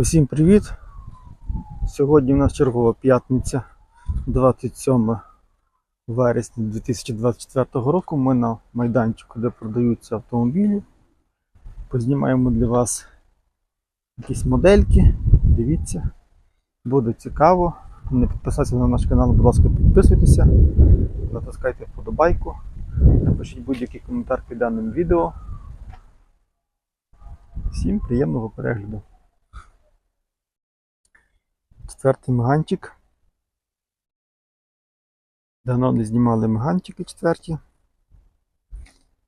Усім привіт! Сьогодні у нас чергова п'ятниця, 27 вересня 2024 року. Ми на майданчику, де продаються автомобілі. Познімаємо для вас якісь модельки. Дивіться, буде цікаво. Не підписатися на наш канал, будь ласка, підписуйтеся, натискайте вподобайку, напишіть будь-який коментар під даним відео. Всім приємного перегляду. Четвертий меганчик. Давно не знімали меганчики четверті.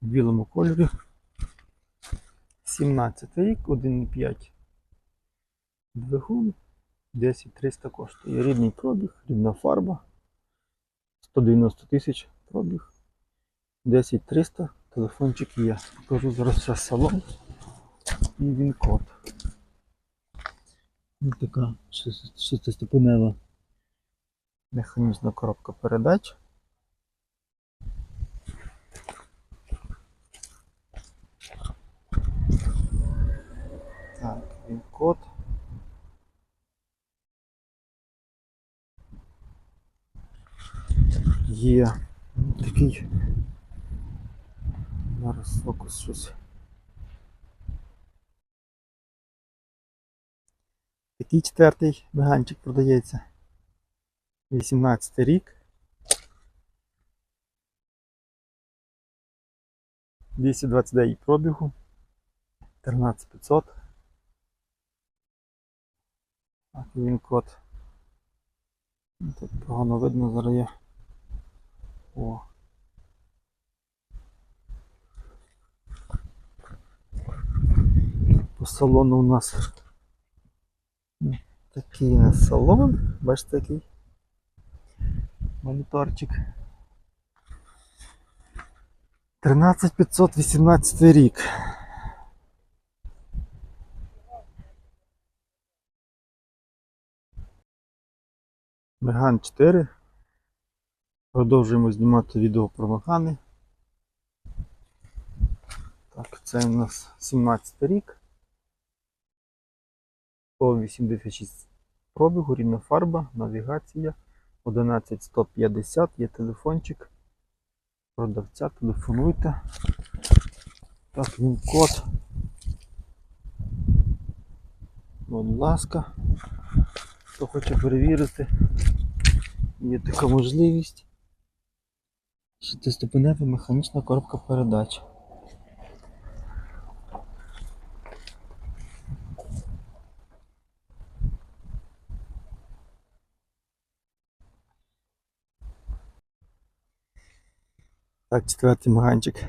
В білому кольорі. 17 рік, 1,5 двигун. 10300 коштує. Рідний пробіг, рідна фарба. 190 тисяч пробіг. 10300, телефончик є. Покажу зараз ще салон і він код. Ось така шести- шестиступенева механічна коробка передач. Так, він код. Є такий. Зараз фокус щось. Такий четвертий меганчик продається. 18 рік. 229 пробігу. 13500. Так, він код. Тут погано видно зараз є. О. По салону у нас Такий у нас салон, бачите який моніторчик. 13518 рік. Меган 4. Продовжуємо знімати відео про Мегани. Так, це у нас 17 рік. 186 пробігу, рівна фарба, навігація, 11150, є телефончик. Продавця, телефонуйте. Так, він код. Будь ласка. Хто хоче перевірити, є така можливість. Шестиступенева механічна коробка передач. Так, четвертий маганчик.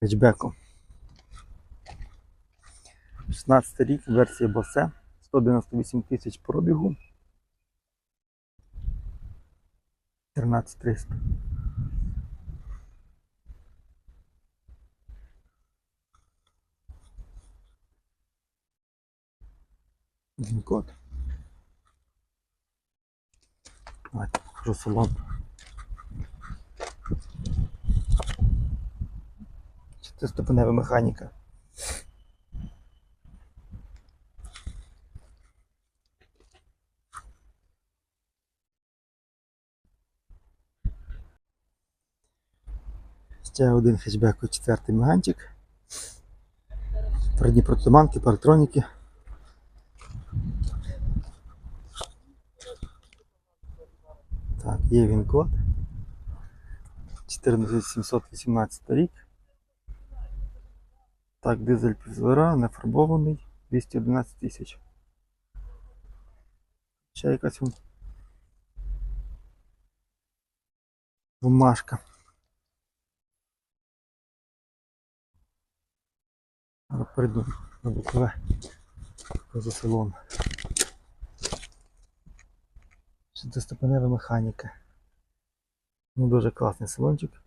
Хетчбеком. 16 рік, версія Bose, 198 тисяч пробігу. 14300. Він код. Давайте покажу салон. Шестиступенева механіка. Ще один хетчбек четвертий меганчик. Передні протиманки, парктроніки. Так, є він код. 14718 рік. Так, дизель півзвера, нефарбований, 211 тисяч. Ще якась бумажка. Прийду на бокове за салон. Шестиступенева механіка. Ну, дуже класний салончик.